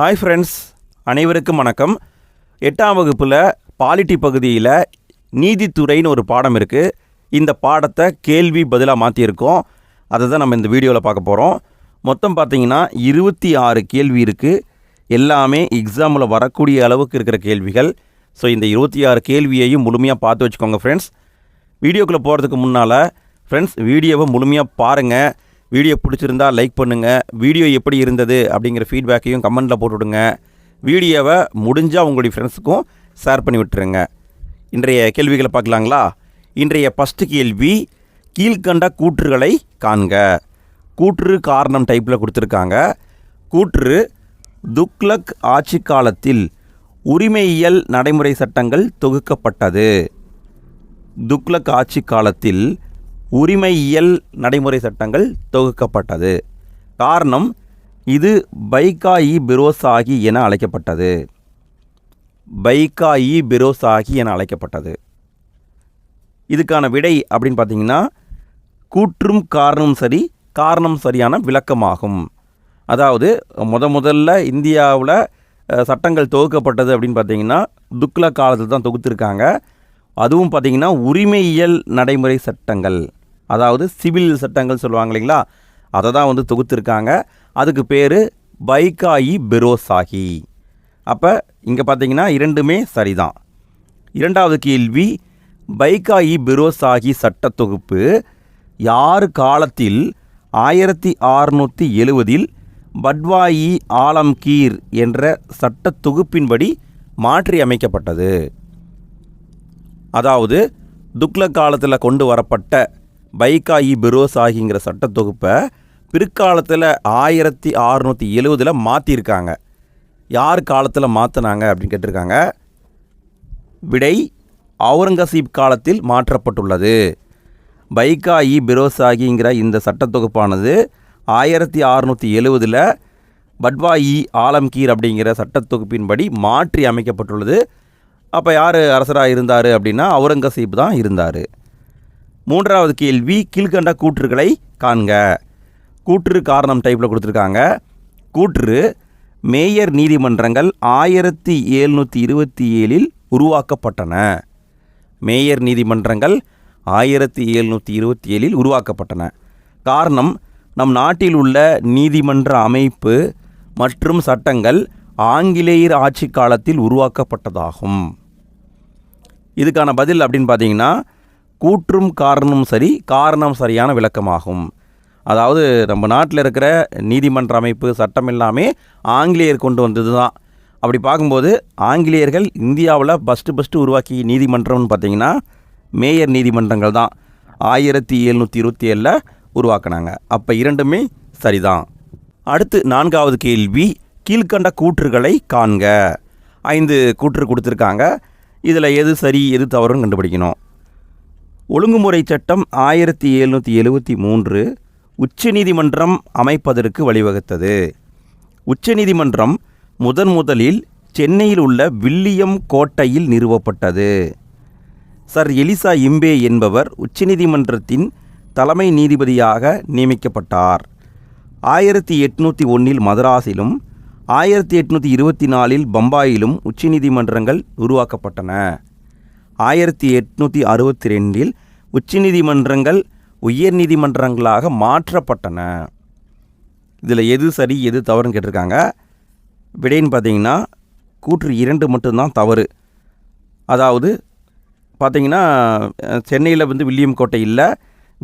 Hi friends அனைவருக்கும் வணக்கம். எட்டாம் வகுப்பில் பாலிட்டி பகுதியில் நீதித்துறைன்னு ஒரு பாடம் இருக்குது இந்த பாடத்தை கேள்வி பதிலாக மாற்றியிருக்கோம் அதை தான் நம்ம இந்த வீடியோவில் பார்க்க போகிறோம் மொத்தம் பார்த்தீங்கன்னா இருபத்தி ஆறு கேள்வி இருக்குது எல்லாமே எக்ஸாமில் வரக்கூடிய அளவுக்கு இருக்கிற கேள்விகள். ஸோ இந்த இருபத்தி ஆறு கேள்வியையும் முழுமையாக பார்த்து வச்சுக்கோங்க ஃப்ரெண்ட்ஸ் வீடியோக்குள்ளே போகிறதுக்கு முன்னால் ஃப்ரெண்ட்ஸ் வீடியோவை முழுமையாக பாருங்கள் வீடியோ பிடிச்சிருந்தா லைக் பண்ணுங்கள் வீடியோ எப்படி இருந்தது அப்படிங்கிற ஃபீட்பேக்கையும் கமெண்ட்டில் போட்டுவிடுங்க வீடியோவை முடிஞ்சால் உங்களுடைய ஃப்ரெண்ட்ஸுக்கும் ஷேர் பண்ணி விட்டுருங்க. இன்றைய கேள்விகளை பார்க்கலாங்களா? இன்றைய ஃபஸ்ட்டு கேள்வி கீழ்கண்ட கூற்றுகளை காண்க. கூற்று காரணம் டைப்பில் கொடுத்துருக்காங்க. கூற்று துக்லக் ஆட்சி காலத்தில் உரிமையியல் நடைமுறை சட்டங்கள் தொகுக்கப்பட்டது. துக்லக் ஆட்சி காலத்தில் உரிமையியல் நடைமுறை சட்டங்கள் தொகுக்கப்பட்டது. காரணம் இது பைகாயி பிரோசாகி என அழைக்கப்பட்டது. பைகாயி பிரோசாகி என அழைக்கப்பட்டது. இதுக்கான விடை அப்படின்னு பார்த்தீங்கன்னா கூற்றும் காரணம் சரி காரணம் சரியான விளக்கமாகும். அதாவது முத முதல்ல இந்தியாவில் சட்டங்கள் தொகுக்கப்பட்டது அப்படின்னு பார்த்தீங்கன்னா துக்ள காலத்தில் தான் தொகுத்துருக்காங்க. அதுவும் பார்த்தீங்கன்னா உரிமையியல் நடைமுறை சட்டங்கள். அதாவது சிவில் சட்டங்கள் சொல்லுவாங்க இல்லைங்களா? அதை தான் வந்து தொகுத்துருக்காங்க. அதுக்கு பேர் பைகாயி பெரோசாகி. அப்போ இங்கே பார்த்தீங்கன்னா இரண்டுமே சரிதான். இரண்டாவது கேள்வி பைகாயி பெரோசாகி சட்ட தொகுப்பு யார் காலத்தில் ஆயிரத்தி அறுநூற்றி எழுவதில் பட்வாயி ஆலம்கீர் என்ற சட்ட தொகுப்பின்படி மாற்றி அமைக்கப்பட்டது? அதாவது துக்ள காலத்தில் கொண்டு வரப்பட்ட பைகாயி பிரோசாகிங்கிற ஆகிங்கிற சட்டத்தொகுப்பை பிற்காலத்தில் ஆயிரத்தி அறுநூற்றி எழுவதில் மாற்றிருக்காங்க யார் காலத்தில் மாற்றினாங்க அப்படின்னு கேட்டிருக்காங்க. விடை அவுரங்கசீப் காலத்தில் மாற்றப்பட்டுள்ளது. பைகாயி பிரோசாகிங்கிற இந்த சட்டத்தொகுப்பானது ஆயிரத்தி அறுநூற்றி எழுவதில் பட்வாயி ஆலம்கீர் அப்படிங்கிற சட்டத்தொகுப்பின்படி மாற்றி அமைக்கப்பட்டுள்ளது. அப்போ யார் அரசராக இருந்தார் அப்படின்னா அவுரங்கசீப் தான் இருந்தார். மூன்றாவது கேள்வி கீழ்கண்ட கூற்றுகளை காண்க. கூற்று காரணம் டைப்பில் கொடுத்துருக்காங்க. கூற்று மேயர் நீதிமன்றங்கள் ஆயிரத்தி எழுநூற்றி இருபத்தி ஏழில் உருவாக்கப்பட்டன. மேயர் நீதிமன்றங்கள் ஆயிரத்தி எழுநூற்றி இருபத்தி ஏழில் உருவாக்கப்பட்டன. காரணம் நம் நாட்டில் உள்ள நீதிமன்ற அமைப்பு மற்றும் சட்டங்கள் ஆங்கிலேயர் ஆட்சி காலத்தில் உருவாக்கப்பட்டதாகும். இதுக்கான பதில் அப்படின்னு பார்த்தீங்கன்னா கூற்றும் காரணமும் சரி காரணம் சரியான விளக்கமாகும். அதாவது நம்ம நாட்டில் இருக்கிற நீதிமன்ற அமைப்பு சட்டம் எல்லாமே ஆங்கிலேயர் கொண்டு வந்தது தான் அப்படி பார்க்கும்போது ஆங்கிலேயர்கள் இந்தியாவில் ஃபஸ்ட்டு ஃபஸ்ட்டு உருவாக்கிய நீதிமன்றம்னு பார்த்தீங்கன்னா மேயர் நீதிமன்றங்கள் தான். ஆயிரத்தி எழுநூற்றி இருபத்தி ஏழில் உருவாக்கினாங்க. அப்போ இரண்டுமே சரிதான். அடுத்து நான்காவது கேள்வி கீழ்கண்ட கூற்றுகளை காண்க. ஐந்து கூற்று கொடுத்துருக்காங்க. இதில் எது சரி எது தவறுன்னு கண்டுபிடிக்கணும். ஒழுங்குமுறை சட்டம் ஆயிரத்தி எழுநூற்றி எழுவத்தி மூன்று உச்சநீதிமன்றம் அமைப்பதற்கு வழிவகுத்தது. உச்சநீதிமன்றம் முதன் முதலில் சென்னையில் உள்ள வில்லியம் கோட்டையில் நிறுவப்பட்டது. சர் எலிசா இம்பே என்பவர் உச்சநீதிமன்றத்தின் தலைமை நீதிபதியாக நியமிக்கப்பட்டார். ஆயிரத்தி எட்நூற்றி ஒன்றில் மதராஸிலும் ஆயிரத்தி எட்நூற்றி இருபத்தி நாலில் பம்பாயிலும் உச்சநீதிமன்றங்கள் உருவாக்கப்பட்டன. ஆயிரத்தி எட்நூற்றி அறுபத்தி ரெண்டில் உச்சநீதிமன்றங்கள் உயர்நீதிமன்றங்களாக மாற்றப்பட்டன. இதில் எது சரி எது தவறுன்னு கேட்டிருக்காங்க. விடைன்னு பார்த்தீங்கன்னா கூற்று இரண்டு மட்டும்தான் தவறு. அதாவது பார்த்தீங்கன்னா சென்னையில் வந்து வில்லியம் கோட்டை இல்லை.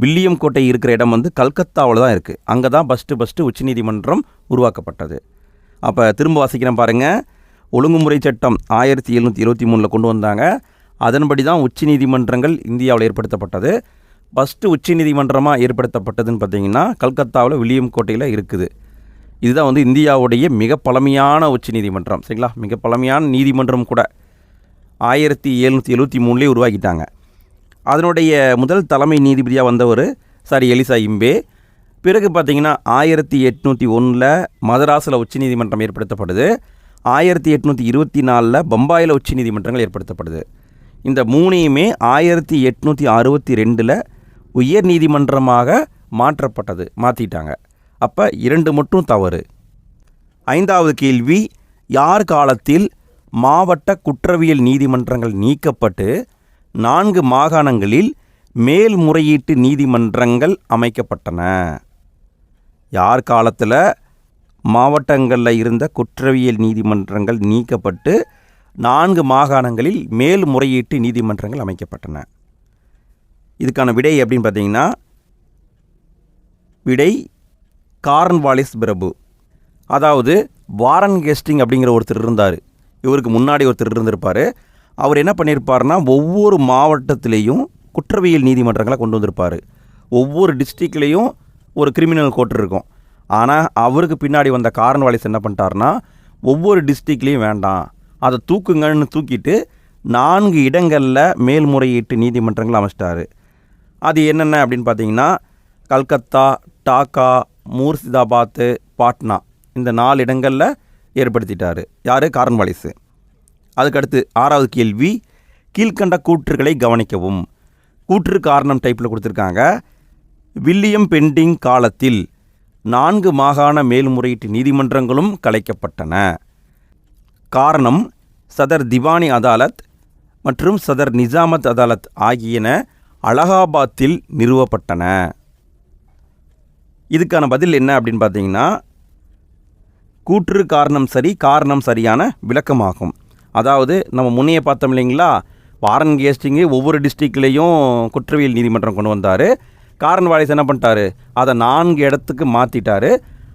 வில்லியம் கோட்டை இருக்கிற இடம் வந்து கல்கத்தாவில் தான் இருக்குது. அங்கே தான் ஃபஸ்ட்டு ஃபஸ்ட்டு உச்சநீதிமன்றம் உருவாக்கப்பட்டது. அப்போ திரும்ப வாசிக்கிறேன் பாருங்கள் ஒழுங்குமுறை சட்டம் ஆயிரத்தி எழுநூற்றி இருபத்தி மூணில் கொண்டு வந்தாங்க. அதன்படி தான் உச்சநீதிமன்றங்கள் இந்தியாவில் ஏற்படுத்தப்பட்டது. ஃபஸ்ட்டு உச்சநீதிமன்றமாக ஏற்படுத்தப்பட்டதுன்னு பார்த்தீங்கன்னா கல்கத்தாவில் வில்லியம் கோட்டையில் இருக்குது. இதுதான் வந்து இந்தியாவுடைய மிக பழமையான உச்சநீதிமன்றம் சரிங்களா? மிக பழமையான நீதிமன்றம் கூட. ஆயிரத்தி எழுநூற்றி எழுபத்தி மூணுலேயே உருவாக்கிட்டாங்க. அதனுடைய முதல் தலைமை நீதிபதியாக வந்தவர் சார் எலிசா இம்பே. பிறகு பார்த்தீங்கன்னா ஆயிரத்தி எட்நூற்றி ஒன்றில் மதராஸில் உச்சநீதிமன்றம் ஏற்படுத்தப்படுது. ஆயிரத்தி எட்நூற்றி இருபத்தி நாலில் பம்பாயில் உச்சநீதிமன்றங்கள் ஏற்படுத்தப்படுது. இந்த மூணையுமே ஆயிரத்தி எட்நூற்றி அறுபத்தி ரெண்டில் உயர் நீதிமன்றமாக மாற்றப்பட்டது மாற்றிட்டாங்க அப்போ இரண்டு மட்டும் தவறு. ஐந்தாவது கேள்வி யார் காலத்தில் மாவட்ட குற்றவியல் நீதிமன்றங்கள் நீக்கப்பட்டு நான்கு மாகாணங்களில் மேல்முறையீட்டு நீதிமன்றங்கள் அமைக்கப்பட்டன? யார் காலத்தில் மாவட்டங்களில் இருந்த குற்றவியல் நீதிமன்றங்கள் நீக்கப்பட்டு நான்கு மாகாணங்களில் மேல்முறையீட்டு நீதிமன்றங்கள் அமைக்கப்பட்டன. இதுக்கான விடை அப்படின்னு பார்த்தீங்கன்னா விடை கார்ன்வாலிஸ் பிரபு. அதாவது வாரன் கெஸ்டிங் அப்படிங்கிற ஒருத்தர் இருந்தார். இவருக்கு முன்னாடி ஒருத்தர் இருந்திருப்பார். அவர் என்ன பண்ணியிருப்பார்னா ஒவ்வொரு மாவட்டத்திலையும் குற்றவியல் நீதிமன்றங்களை கொண்டு வந்திருப்பார். ஒவ்வொரு டிஸ்ட்ரிக்ட்லேயும் ஒரு கிரிமினல் கோர்ட் இருக்கும். ஆனால் அவருக்கு பின்னாடி வந்த கார்ன்வாலிஸ் என்ன பண்ணிட்டாருன்னா ஒவ்வொரு டிஸ்ட்ரிக்ட்லேயும் வேண்டாம். அதை தூக்குங்கன்னு தூக்கிட்டு நான்கு இடங்களில் மேல்முறையீட்டு நீதிமன்றங்கள் அமைச்சிட்டாரு. அது என்னென்ன அப்படின்னு பார்த்தீங்கன்னா கல்கத்தா டாக்கா மூர்சிதாபாத்து பாட்னா இந்த நாலு இடங்களில் ஏற்படுத்திட்டார். யார்? காரன்வாலிஸு அதுக்கடுத்து ஆறாவது கேள்வி கீழ்கண்ட கூற்றுகளை கவனிக்கவும். கூற்று காரணம் டைப்பில் கொடுத்துருக்காங்க. வில்லியம் பெண்டிங் காலத்தில் நான்கு மாகாண மேல்முறையீட்டு நீதிமன்றங்களும் கலைக்கப்பட்டன. காரணம் சதர் திவானி அதாலத் மற்றும் சதர் நிஜாமத் அதாலத் ஆகியன அலகாபாத்தில் நிறுவப்பட்டன. இதுக்கான பதில் என்ன அப்படின்னு பார்த்தீங்கன்னா கூற்று காரணம் சரி காரணம் சரியான விளக்கமாகும். அதாவது நம்ம முன்னையே பார்த்தோம் இல்லைங்களா வாரன் கேஸ்டிங்கு ஒவ்வொரு டிஸ்ட்ரிக்ட்லேயும் குற்றவியல் நீதிமன்றம் கொண்டு வந்தார். காரன் வாரிஸ் என்ன பண்ணிட்டாரு அதை நான்கு இடத்துக்கு மாற்றிட்டார்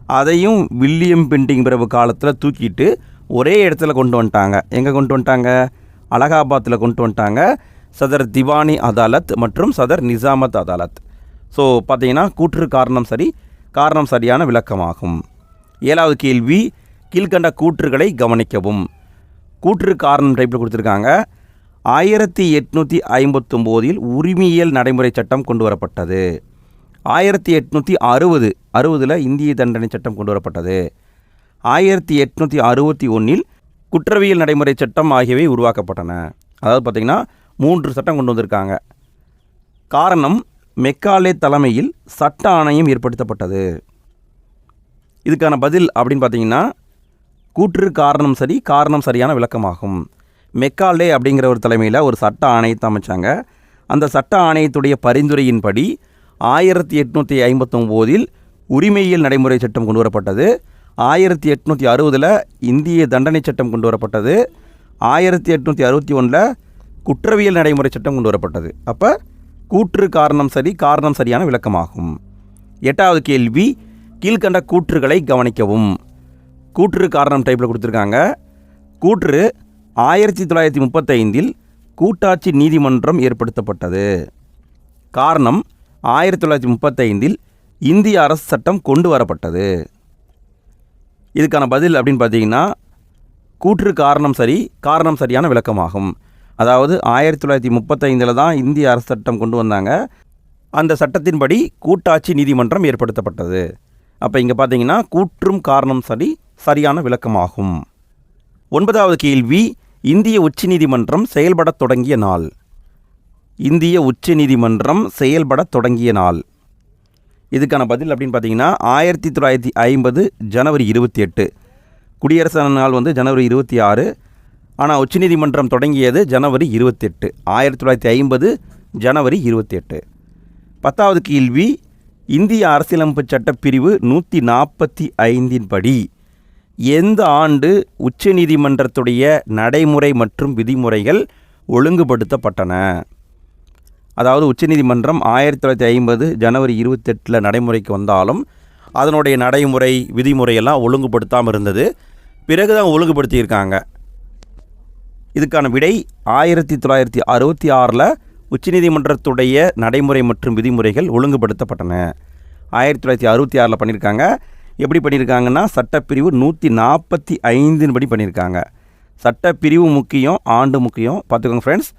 அதையும் வில்லியம் பெண்டிங் பிரபு காலத்தில் தூக்கிட்டு ஒரே இடத்துல கொண்டு வந்துட்டாங்க. எங்கே கொண்டு வந்துட்டாங்க? அலகாபாத்தில் கொண்டு வந்துட்டாங்க. சதர் திவானி அதாலத் மற்றும் சதர் நிசாமத் அதாலத். ஸோ பார்த்தீங்கன்னா கூற்று காரணம் சரி காரணம் சரியான விளக்கமாகும். ஏழாவது கேள்வி கீழ்கண்ட கூற்றுகளை கவனிக்கவும். கூற்று காரணம் டைப்பில் கொடுத்துருக்காங்க. ஆயிரத்தி எட்நூற்றி ஐம்பத்தொம்போதில் உரிமையியல் நடைமுறை சட்டம் கொண்டு வரப்பட்டது. ஆயிரத்தி எட்நூற்றி அறுபது அறுபதில் இந்திய தண்டனை சட்டம் கொண்டு வரப்பட்டது. ஆயிரத்தி எட்நூற்றி அறுபத்தி ஒன்றில் குற்றவியல் நடைமுறை சட்டம் ஆகியவை உருவாக்கப்பட்டன. அதாவது பார்த்திங்கன்னா மூன்று சட்டம் கொண்டு வந்திருக்காங்க. காரணம் மெக்காலே தலைமையில் சட்ட ஆணையம் ஏற்படுத்தப்பட்டது. இதுக்கான பதில் அப்படின்னு பார்த்தீங்கன்னா கூற்று காரணம் சரி காரணம் சரியான விளக்கமாகும். மெக்காலே அப்படிங்கிற ஒரு தலைமையில் ஒரு சட்ட ஆணையத்தை அமைச்சாங்க. அந்த சட்ட ஆணையத்துடைய பரிந்துரையின்படி ஆயிரத்தி எட்நூற்றி ஐம்பத்தொம்போதில் உரிமையியல் நடைமுறை சட்டம் கொண்டு வரப்பட்டது. ஆயிரத்தி எட்நூற்றி அறுபதில் இந்திய தண்டனை சட்டம் கொண்டு வரப்பட்டது. ஆயிரத்தி எட்நூற்றி அறுபத்தி ஒன்றில் குற்றவியல் நடைமுறை சட்டம் கொண்டு வரப்பட்டது. அப்போ கூற்று காரணம் சரி காரணம் சரியான விளக்கமாகும். எட்டாவது கேள்வி கீழ்கண்ட கூற்றுகளை கவனிக்கவும். கூற்று காரணம் டைப்பில் கொடுத்துருக்காங்க. கூற்று ஆயிரத்தி தொள்ளாயிரத்தி முப்பத்தைந்தில் கூட்டாட்சி நீதிமன்றம் ஏற்படுத்தப்பட்டது. காரணம் ஆயிரத்தி தொள்ளாயிரத்தி முப்பத்தைந்தில் இந்திய அரசு சட்டம் கொண்டு வரப்பட்டது. இதுக்கான பதில் அப்படின்னு பார்த்தீங்கன்னா கூற்று காரணம் சரி காரணம் சரியான விளக்கமாகும். அதாவது ஆயிரத்தி தொள்ளாயிரத்தி முப்பத்தைந்தில் தான் இந்திய அரசு சட்டம் கொண்டு வந்தாங்க. அந்த சட்டத்தின்படி கூட்டாட்சி நீதிமன்றம் ஏற்படுத்தப்பட்டது. அப்போ இங்கே பார்த்தீங்கன்னா கூற்றும் காரணம் சரி சரியான விளக்கமாகும். ஒன்பதாவது கேள்வி இந்திய உச்சநீதிமன்றம் செயல்படத் தொடங்கிய நாள். இந்திய உச்சநீதிமன்றம் செயல்படத் தொடங்கிய நாள். இதுக்கான பதில் அப்படின்னு பார்த்தீங்கன்னா ஆயிரத்தி தொள்ளாயிரத்தி ஐம்பது ஜனவரி இருபத்தி எட்டு. குடியரசு நாள் வந்து ஜனவரி இருபத்தி ஆறு. ஆனால் உச்சநீதிமன்றம் தொடங்கியது ஜனவரி இருபத்தெட்டு ஆயிரத்தி தொள்ளாயிரத்தி ஐம்பது ஜனவரி இருபத்தி எட்டு. பத்தாவது கேள்வி இந்திய அரசியலமைப்பு சட்டப்பிரிவு நூற்றி நாற்பத்தி ஐந்தின் படி எந்த ஆண்டு உச்சநீதிமன்றத்துடைய நடைமுறை மற்றும் விதிமுறைகள் ஒழுங்குபடுத்தப்பட்டன? அதாவது உச்சநீதிமன்றம் ஆயிரத்தி தொள்ளாயிரத்தி ஐம்பது ஜனவரி இருபத்தெட்டில் நடைமுறைக்கு வந்தாலும் அதனுடைய நடைமுறை விதிமுறையெல்லாம் ஒழுங்குபடுத்தாமல் இருந்தது. பிறகு தான் ஒழுங்குபடுத்தியிருக்காங்க. இதுக்கான விடை ஆயிரத்தி தொள்ளாயிரத்தி அறுபத்தி ஆறில் உச்சநீதிமன்றத்துடைய நடைமுறை மற்றும் விதிமுறைகள் ஒழுங்குபடுத்தப்பட்டன. ஆயிரத்தி தொள்ளாயிரத்தி அறுபத்தி ஆறில் பண்ணியிருக்காங்க. எப்படி பண்ணியிருக்காங்கன்னா சட்டப்பிரிவு நூற்றி நாற்பத்தி ஐந்தின் படி பண்ணியிருக்காங்க. சட்டப்பிரிவு முக்கியம் ஆண்டு முக்கியம். பார்த்துக்கோங்க ஃப்ரெண்ட்ஸ்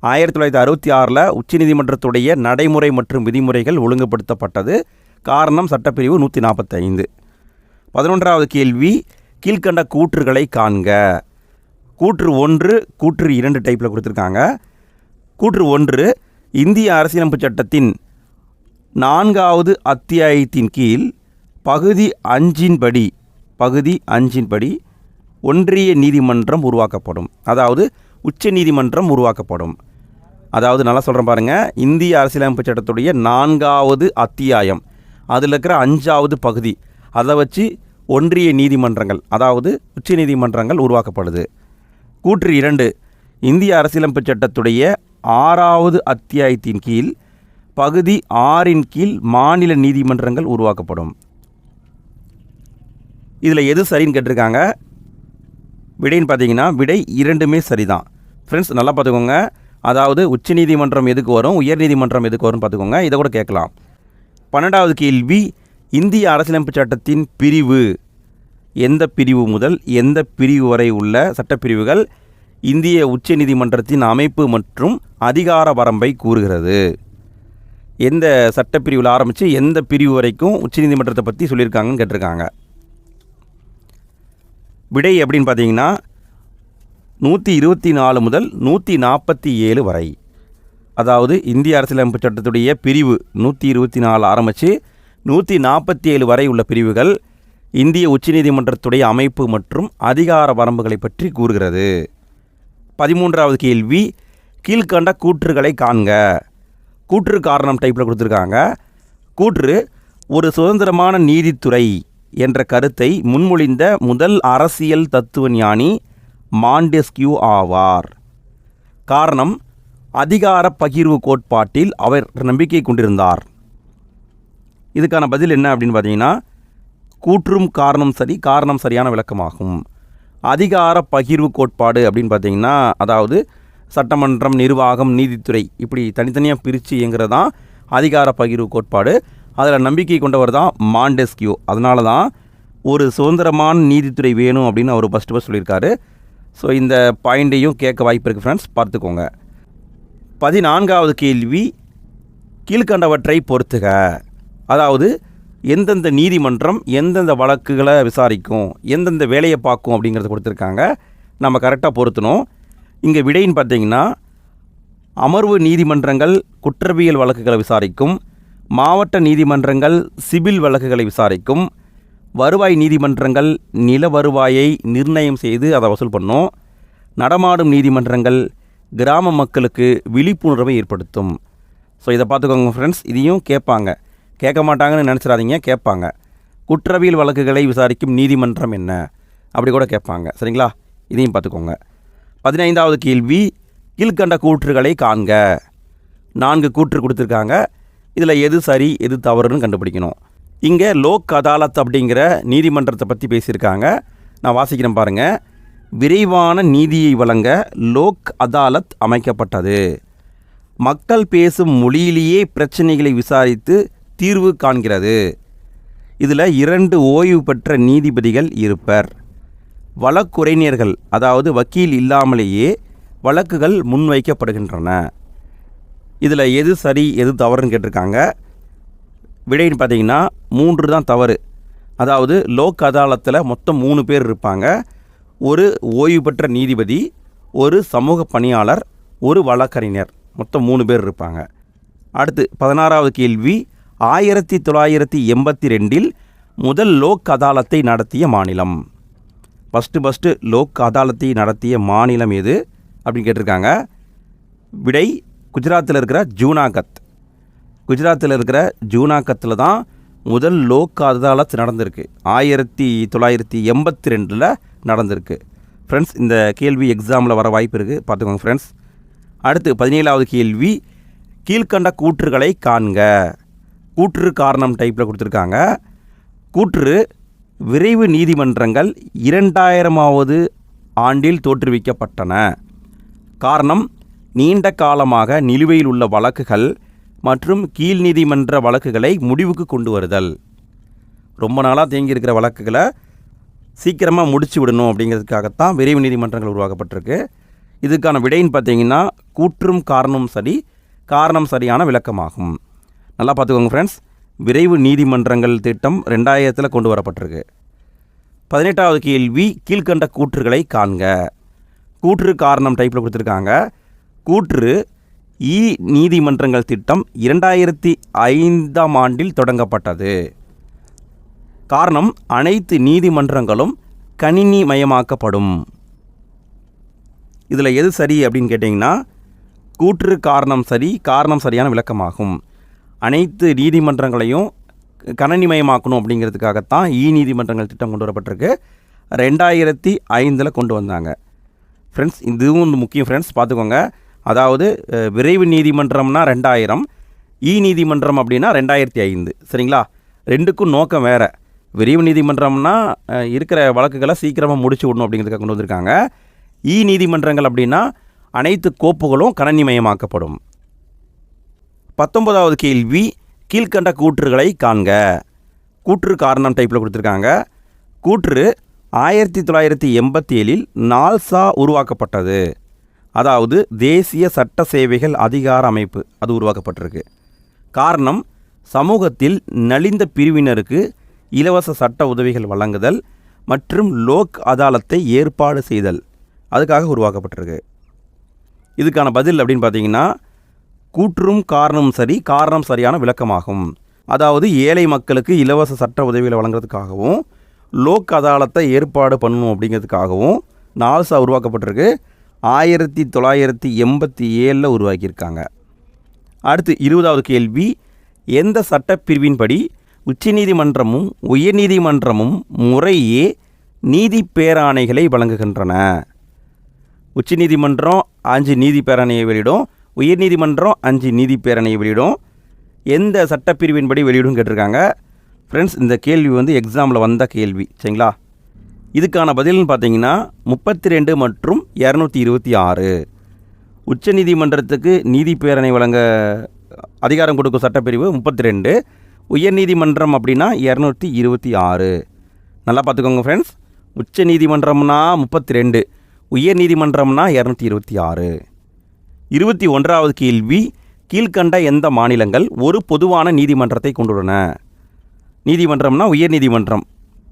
ஆயிரத்தி தொள்ளாயிரத்தி அறுபத்தி ஆறில் உச்சநீதிமன்றத்துடைய நடைமுறை மற்றும் விதிமுறைகள் ஒழுங்குபடுத்தப்பட்டது. காரணம் சட்டப்பிரிவு நூற்றி நாற்பத்தைந்து பதினொன்றாவது கேள்வி கீழ்கண்ட கூற்றுகளை காண்க. கூற்று ஒன்று கூற்று இரண்டு டைப்பில் கொடுத்துருக்காங்க. கூற்று ஒன்று இந்திய அரசியலமைப்பு சட்டத்தின் நான்காவது அத்தியாயத்தின் கீழ் பகுதி அஞ்சின்படி பகுதி அஞ்சின்படி ஒன்றிய நீதிமன்றம் உருவாக்கப்படும். அதாவது உச்ச நீதிமன்றம் உருவாக்கப்படும். அதாவது நல்லா சொல்கிறேன் பாருங்கள் இந்திய அரசியலமைப்பு சட்டத்துடைய நான்காவது அத்தியாயம். அதில் இருக்கிற அஞ்சாவது பகுதி. அதை வச்சு ஒன்றிய நீதிமன்றங்கள் அதாவது உச்ச நீதிமன்றங்கள் உருவாக்கப்படுது. கூற்று இரண்டு இந்திய அரசியலமைப்பு சட்டத்துடைய ஆறாவது அத்தியாயத்தின் கீழ் பகுதி ஆறின் கீழ் மாநில நீதிமன்றங்கள் உருவாக்கப்படும். இதில் எது சரின்னு கேட்டிருக்காங்க? விடைன்னு பார்த்தீங்கன்னா விடை இரண்டுமே சரிதான். ஃப்ரெண்ட்ஸ் நல்லா பார்த்துக்கோங்க. அதாவது உச்சநீதிமன்றம் எதுக்கு வரும் உயர்நீதிமன்றம் எதுக்கு வரும்னு பார்த்துக்கோங்க. இதை கூட கேட்கலாம். பன்னெண்டாவது கேள்வி இந்திய அரசியலமைப்பு சட்டத்தின் பிரிவு. எந்த பிரிவு முதல் எந்த பிரிவு வரை உள்ள சட்டப்பிரிவுகள் இந்திய உச்சநீதிமன்றத்தின் அமைப்பு மற்றும் அதிகார வரம்பை கூறுகிறது? எந்த சட்டப்பிரிவில் ஆரம்பித்து எந்த பிரிவு வரைக்கும் உச்சநீதிமன்றத்தை பற்றி சொல்லியிருக்காங்கன்னு கேட்டிருக்காங்க. விடை எப்படின்னு பார்த்தீங்கன்னா நூற்றி இருபத்தி நாலு முதல் நூற்றி நாற்பத்தி ஏழு வரை. அதாவது இந்திய அரசியலமைப்பு சட்டத்துடைய பிரிவு நூற்றி இருபத்தி நாலு ஆரம்பித்து நூற்றி நாற்பத்தி ஏழு வரை உள்ள பிரிவுகள் இந்திய உச்சநீதிமன்றத்துடைய அமைப்பு மற்றும் அதிகார வரம்புகளை பற்றி கூறுகிறது. பதிமூன்றாவது கேள்வி கீழ்கண்ட கூற்றுகளை காண்க. கூற்று காரணம் டைப்பில் கொடுத்துருக்காங்க. கூற்று ஒரு சுதந்திரமான நீதித்துறை என்ற கருத்தை முன்மொழிந்த முதல் அரசியல் தத்துவ ஞானி மாண்டெஸ்கியூ ஆவார். காரணம் அதிகார பகிர்வு கோட்பாட்டில் அவர் நம்பிக்கை கொண்டிருந்தார். இதுக்கான பதில் என்ன அப்படின்னு பார்த்தீங்கன்னா கூற்றும் காரணம் சரி காரணம் சரியான விளக்கமாகும். அதிகார பகிர்வு கோட்பாடு அப்படின்னு பார்த்தீங்கன்னா அதாவது சட்டமன்றம் நிர்வாகம் நீதித்துறை இப்படி தனித்தனியாக பிரித்து இயங்குறது தான் அதிகார பகிர்வு கோட்பாடு. அதில் நம்பிக்கை கொண்டவர் தான் மாண்டெஸ்கியூ. அதனால தான் ஒரு சுதந்திரமான நீதித்துறை வேணும் அப்படின்னு அவர் ஃபஸ்ட்டு ஃபஸ்ட் சொல்லியிருக்காரு. ஸோ இந்த பாயிண்ட்டையும் கேட்க வாய்ப்பு இருக்குது ஃப்ரெண்ட்ஸ் பார்த்துக்கோங்க. பதினான்காவது கேள்வி கீழ்கண்டவற்றை பொறுத்துக. அதாவது எந்தெந்த நீதிமன்றம் எந்தெந்த வழக்குகளை விசாரிக்கும் எந்தெந்த வேலையை பார்க்கும் அப்படிங்கிறத கொடுத்துருக்காங்க. நம்ம கரெக்டாக பொருத்தணும். இங்கே விடைன்னு பார்த்தீங்கன்னா அமர்வு நீதிமன்றங்கள் குற்றவியல் வழக்குகளை விசாரிக்கும் மாவட்ட நீதிமன்றங்கள் சிவில் வழக்குகளை விசாரிக்கும் வருவாய் நீதிமன்றங்கள் நில வருவாயை நிர்ணயம் செய்து அதை வசூல் பண்ணும். நடமாடும் நீதிமன்றங்கள் கிராம மக்களுக்கு விழிப்புணர்வை ஏற்படுத்தும். ஸோ இதை பார்த்துக்கோங்க ஃப்ரெண்ட்ஸ் இதையும் கேட்பாங்க. கேட்க மாட்டாங்கன்னு நினச்சிடாதீங்க கேட்பாங்க. குற்றவியல் வழக்குகளை விசாரிக்கும் நீதிமன்றம் என்ன? அப்படி கூட கேட்பாங்க. சரிங்களா? இதையும் பார்த்துக்கோங்க. பதினைந்தாவது கேள்வி கீழ்கண்ட கூற்றுகளை காண்க. நான்கு கூற்று கொடுத்துருக்காங்க. இதில் எது சரி எது தவறுன்னு கண்டுபிடிக்கணும். இங்கே லோக் அதாலத் அப்படிங்கிற நீதிமன்றத்தை பற்றி பேசியிருக்காங்க. நான் வாசிக்கிறேன் பாருங்கள் விரைவான நீதியை வழங்க லோக் அதாலத் அமைக்கப்பட்டது. மக்கள் பேசும் மொழியிலேயே பிரச்சனைகளை விசாரித்து தீர்வு காண்கிறது. இதில் இரண்டு ஓய்வு பெற்ற நீதிபதிகள் இருப்பர். வழக்குரைஞர்கள் அதாவது வக்கீல் இல்லாமலேயே வழக்குகள் முன்வைக்கப்படுகின்றன. இதில் எது சரி எது தவறுன்னு கேட்டிருக்காங்க. விடைன்னு பார்த்தீங்கன்னா மூன்று தான் தவறு. அதாவது லோக் அதாலத்தில் மொத்தம் மூணு பேர் இருப்பாங்க. ஒரு ஓய்வு பெற்ற நீதிபதி ஒரு சமூக பணியாளர் ஒரு வழக்கறிஞர். மொத்தம் மூணு பேர் இருப்பாங்க. அடுத்து பதினாறாவது கேள்வி ஆயிரத்தி தொள்ளாயிரத்தி எண்பத்தி ரெண்டில் முதல் லோக் அதாலத்தை நடத்திய மாநிலம். ஃபஸ்ட்டு ஃபஸ்ட்டு லோக் அதாலத்தை நடத்திய மாநிலம் எது? அப்படின்னு கேட்டிருக்காங்க. விடை குஜராத்தில் இருக்கிற ஜூனாகத். குஜராத்தில் இருக்கிற ஜூனாக்கத்தில் தான் முதல் லோக் அதாலத் நடந்திருக்கு. ஆயிரத்தி தொள்ளாயிரத்தி எண்பத்தி ரெண்டில் நடந்திருக்கு. ஃப்ரெண்ட்ஸ் இந்த கேள்வி எக்ஸாமில் வர வாய்ப்பு இருக்குது பார்த்துக்கோங்க ஃப்ரெண்ட்ஸ் அடுத்து பதினேழாவது கேள்வி. கீழ்கண்ட கூற்றுகளை காண்க. கூற்று காரணம் டைப்பில் கொடுத்துருக்காங்க. கூற்று விரைவு நீதிமன்றங்கள் இரண்டாயிரமாவது ஆண்டில் தோற்றுவிக்கப்பட்டன. காரணம் நீண்ட காலமாக நிலுவையில் உள்ள வழக்குகள் மற்றும் கீழ் நீதிமன்ற வழக்குகளை முடிவுக்கு கொண்டு வருதல். ரொம்ப நாளாக தேங்கியிருக்கிற வழக்குகளை சீக்கிரமாக முடிச்சு விடணும் அப்படிங்கிறதுக்காகத்தான் விரைவு நீதிமன்றங்கள் உருவாக்கப்பட்டிருக்கு. இதுக்கான விடைன்னு பார்த்தீங்கன்னா கூற்றும் காரணமும் சரி காரணம் சரியான விளக்கமாகும். நல்லா பார்த்துக்கோங்க ஃப்ரெண்ட்ஸ் விரைவு நீதிமன்றங்கள் திட்டம் ரெண்டாயிரத்தில் கொண்டு வரப்பட்டிருக்கு. பதினெட்டாவது கேள்வி கீழ்கண்ட கூற்றுகளை காண்க. கூற்று காரணம் டைப்பில் கொடுத்துருக்காங்க. கூற்று இ நீதிமன்றங்கள் திட்டம் இரண்டாயிரத்தி ஐந்தாம் ஆண்டில் தொடங்கப்பட்டது. காரணம் அனைத்து நீதிமன்றங்களும் கணினி மயமாக்கப்படும் இதில் எது சரி அப்படின்னு கேட்டிங்கன்னா கூற்று காரணம் சரி காரணம் சரியான விளக்கமாகும். அனைத்து நீதிமன்றங்களையும் கணனிமயமாக்கணும் அப்படிங்கிறதுக்காகத்தான் இ நீதிமன்றங்கள் திட்டம் கொண்டு வரப்பட்டிருக்கு. ரெண்டாயிரத்தி ஐந்தில் கொண்டு வந்தாங்க. ஃப்ரெண்ட்ஸ் இதுவும் முக்கியம் ஃப்ரெண்ட்ஸ் பார்த்துக்கோங்க. அதாவது விரைவு நீதிமன்றம்னா ரெண்டாயிரம் இ நீதிமன்றம் அப்படின்னா ரெண்டாயிரத்தி ஐந்து சரிங்களா? ரெண்டுக்கும் நோக்கம் வேறு. விரைவு நீதிமன்றம்னா இருக்கிற வழக்குகளை சீக்கிரமாக முடிச்சு விடணும் அப்படிங்கிறதுக்காக கொண்டு வந்திருக்காங்க. இ நீதிமன்றங்கள் அப்படின்னா அனைத்து கோப்புகளும் கணனிமயமாக்கப்படும். பத்தொன்பதாவது கேள்வி கீழ்க்கண்ட கூற்றுகளை காண்க. கூற்று காரணம் டைப்பில் கொடுத்துருக்காங்க. கூற்று ஆயிரத்தி தொள்ளாயிரத்தி எண்பத்தி ஏழில் நால்சா உருவாக்கப்பட்டது. அதாவது தேசிய சட்ட சேவைகள் அதிகார அமைப்பு அது உருவாக்கப்பட்டிருக்கு. காரணம் சமூகத்தில் நலிந்த பிரிவினருக்கு இலவச சட்ட உதவிகள் வழங்குதல் மற்றும் லோக் அதாலத்தை ஏற்பாடு செய்தல் அதுக்காக உருவாக்கப்பட்டிருக்கு. இதுக்கான பதில் அப்படின்னு பார்த்தீங்கன்னா கூற்றும் காரணமும் சரி காரணம் சரியான விளக்கமாகும். அதாவது ஏழை மக்களுக்கு இலவச சட்ட உதவிகளை வழங்குறதுக்காகவும் லோக் அதாலத்தை ஏற்பாடு பண்ணணும் அப்படிங்கிறதுக்காகவும் நால்சா உருவாக்கப்பட்டிருக்கு. ஆயிரத்தி தொள்ளாயிரத்தி எண்பத்தி ஏழில் உருவாக்கியிருக்காங்க. அடுத்து இருபதாவது கேள்வி எந்த சட்டப்பிரிவின்படி உச்சநீதிமன்றமும் உயர்நீதிமன்றமும் முறையே நீதி பேராணைகளை வழங்குகின்றன? உச்சநீதிமன்றம் அஞ்சு நீதி பேரணையை வெளியிடும் உயர்நீதிமன்றம் அஞ்சு நீதி பேரணையை வெளியிடும். எந்த சட்டப்பிரிவின்படி வெளியிடும் கேட்டிருக்காங்க? ஃப்ரெண்ட்ஸ் இந்த கேள்வி வந்து எக்ஸாமில் வந்த கேள்வி சரிங்களா? இதுக்கான பதில்னு பார்த்தீங்கன்னா முப்பத்தி ரெண்டு மற்றும் இரநூத்தி இருபத்தி ஆறு. உச்சநீதிமன்றத்துக்கு நீதி பேரணை வழங்க அதிகாரம் கொடுக்கும் சட்டப்பிரிவு முப்பத்தி ரெண்டு உயர்நீதிமன்றம் அப்படின்னா இரநூத்தி இருபத்தி ஆறு. நல்லா பார்த்துக்கோங்க ஃப்ரெண்ட்ஸ் உச்சநீதிமன்றம்னா முப்பத்தி ரெண்டு உயர்நீதிமன்றம்னா இரநூத்தி இருபத்தி ஆறு. இருபத்தி ஒன்றாவது கேள்வி கீழ்க்கண்ட எந்த மாநிலங்கள் ஒரு பொதுவான நீதிமன்றத்தை கொண்டுள்ளன? நீதிமன்றம்னா உயர்நீதிமன்றம்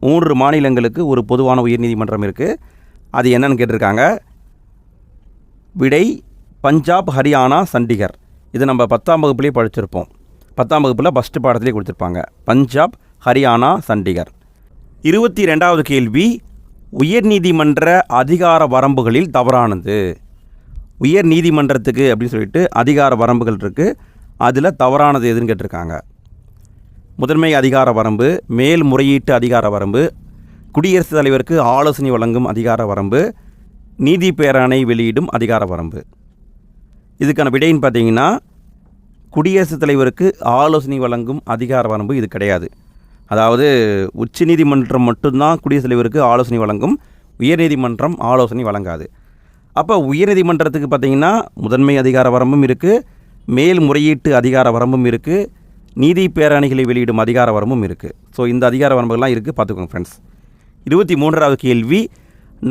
மூன்று மாநிலங்களுக்கு ஒரு பொதுவான உயர்நீதிமன்றம் இருக்குது அது என்னன்னு கேட்டிருக்காங்க. விடை பஞ்சாப் ஹரியானா சண்டிகர். இது நம்ம பத்தாம் வகுப்புலேயே படிச்சிருப்போம். பத்தாம் வகுப்பில் ஃபஸ்ட்டு பாடத்திலே கொடுத்துருப்பாங்க. பஞ்சாப் ஹரியானா சண்டிகர். இருபத்தி ரெண்டாவது கேள்வி உயர்நீதிமன்ற அதிகார வரம்புகளில் தவறானது. உயர் நீதிமன்றத்துக்கு அப்படின்னு சொல்லிட்டு அதிகார வரம்புகள் இருக்குது அதில் தவறானது எதுன்னு கேட்டிருக்காங்க. முதன்மை அதிகார வரம்பு மேல்முறையீட்டு அதிகார வரம்பு குடியரசுத் தலைவருக்கு ஆலோசனை வழங்கும் அதிகார வரம்பு நீதி பேராணை வெளியிடும் அதிகார வரம்பு. இதுக்கான விடைன்னு பார்த்தீங்கன்னா குடியரசுத் தலைவருக்கு ஆலோசனை வழங்கும் அதிகார வரம்பு இது கிடையாது. அதாவது உச்சநீதிமன்றம் மட்டும்தான் குடியரசுத் தலைவருக்கு ஆலோசனை வழங்கும் உயர்நீதிமன்றம் ஆலோசனை வழங்காது. அப்போ உயர்நீதிமன்றத்துக்கு பார்த்தீங்கன்னா முதன்மை அதிகார வரம்பும் இருக்குது மேல்முறையீட்டு அதிகார வரம்பும் இருக்குது நீதி பேரணிகளை வெளியிடும் அதிகார வரம்பும் இருக்குது ஸோ இந்த அதிகார வரம்புகள்லாம் இருக்குது பார்த்துக்கோங்க ஃப்ரெண்ட்ஸ் இருபத்தி மூன்றாவது கேள்வி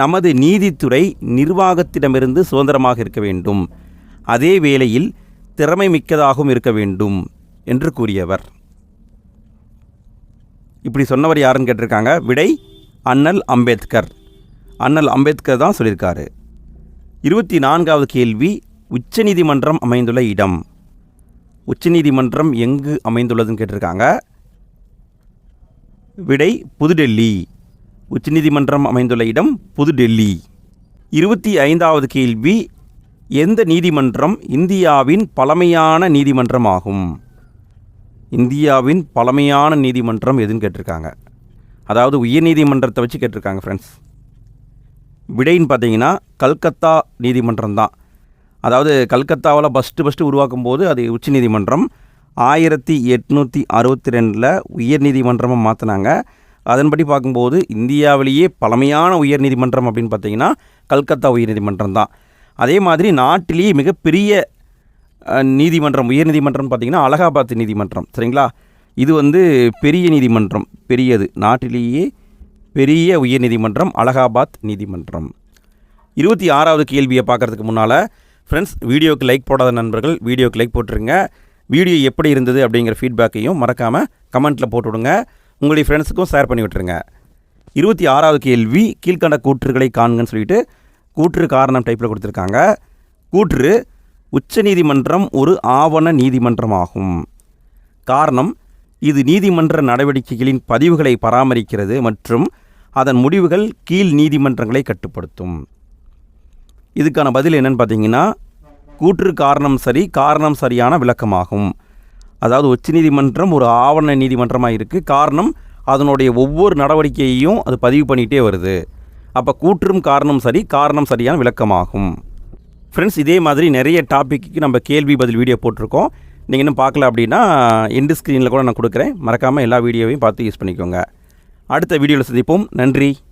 நமது நீதித்துறை நிர்வாகத்திடமிருந்து சுதந்திரமாக இருக்க வேண்டும். அதே வேளையில் திறமை மிக்கதாகவும் இருக்க வேண்டும் என்று கூறியவர். இப்படி சொன்னவர் யாருன்னு கேட்டிருக்காங்க? விடை அண்ணல் அம்பேத்கர். அண்ணல் அம்பேத்கர் தான் சொல்லியிருக்காரு. இருபத்தி நான்காவது கேள்வி உச்சநீதிமன்றம் அமைந்துள்ள இடம். உச்சநீதிமன்றம் எங்கு அமைந்துள்ளதுன்னு கேட்டிருக்காங்க? விடை புதுடெல்லி. உச்சநீதிமன்றம் அமைந்துள்ள இடம் புதுடெல்லி. இருபத்தி ஐந்தாவது கேள்வி எந்த நீதிமன்றம் இந்தியாவின் பழமையான நீதிமன்றம் ஆகும் இந்தியாவின் பழமையான நீதிமன்றம் எதுன்னு கேட்டிருக்காங்க. அதாவது உயர்நீதிமன்றத்தை வச்சு கேட்டிருக்காங்க ஃப்ரெண்ட்ஸ் விடைன்னு பார்த்தீங்கன்னா கல்கத்தா நீதிமன்றம் தான் அதாவது கல்கத்தாவில் ஃபஸ்ட்டு ஃபஸ்ட்டு உருவாக்கும் போது அது உச்சநீதிமன்றம் ஆயிரத்தி எட்நூற்றி அறுபத்தி ரெண்டில் உயர்நீதிமன்றமாக மாற்றினாங்க அதன்படி பார்க்கும்போது இந்தியாவிலேயே பழமையான உயர்நீதிமன்றம் அப்படின்னு பார்த்தீங்கன்னா கல்கத்தா உயர்நீதிமன்றம் தான். அதே மாதிரி நாட்டிலேயே மிகப்பெரிய நீதிமன்றம் உயர்நீதிமன்றம் பார்த்தீங்கன்னா அலகாபாத் நீதிமன்றம். சரிங்களா? இது வந்து பெரிய நீதிமன்றம் பெரியது. நாட்டிலேயே பெரிய உயர்நீதிமன்றம் அலகாபாத் நீதிமன்றம். இருபத்தி ஆறாவது கேள்வியை பார்க்கறதுக்கு முன்னால் ஃப்ரெண்ட்ஸ் வீடியோக்கு லைக் போடாத நண்பர்கள் வீடியோக்கு லைக் போட்டுருங்க. வீடியோ எப்படி இருந்தது அப்படிங்கிற ஃபீட்பேக்கையும் மறக்காமல் கமெண்ட்டில் போட்டு விடுங்க உங்களுடைய ஃப்ரெண்ட்ஸுக்கும் ஷேர் பண்ணி விட்டுருங்க. இருபத்தி ஆறாவது கேள்வி கீழ்க்கண்ட கூற்றுகளை காண்கன்னு சொல்லிட்டு கூற்று காரணம் டைப்பில் கொடுத்துருக்காங்க. கூற்று உச்சநீதிமன்றம் ஒரு ஆவண நீதிமன்றமாகும். காரணம் இது நீதிமன்ற நடவடிக்கைகளின் பதிவுகளை பராமரிக்கிறது மற்றும் அதன் முடிவுகள் கீழ் நீதிமன்றங்களை கட்டுப்படுத்தும். இதுக்கான பதில் என்னென்னு பார்த்தீங்கன்னா கூற்று காரணம் சரி காரணம் சரியான விளக்கமாகும். அதாவது உச்சநீதிமன்றம் ஒரு ஆவண நீதிமன்றமாக இருக்குது காரணம் அதனுடைய ஒவ்வொரு நடவடிக்கையையும் அது பதிவு பண்ணிகிட்டே வருது. அப்போ கூற்றும் காரணம் சரி காரணம் சரியான விளக்கமாகும். ஃப்ரெண்ட்ஸ் இதே மாதிரி நிறைய டாப்பிக்கு நம்ம கேள்வி பதில் வீடியோ போட்டிருக்கோம். நீங்கள் இன்னும் பார்க்கல அப்படின்னா எண்டு ஸ்க்ரீனில் கூட நான் கொடுக்குறேன். மறக்காமல் எல்லா வீடியோவையும் பார்த்து யூஸ் பண்ணிக்கோங்க. அடுத்த வீடியோவில் சந்திப்போம். நன்றி.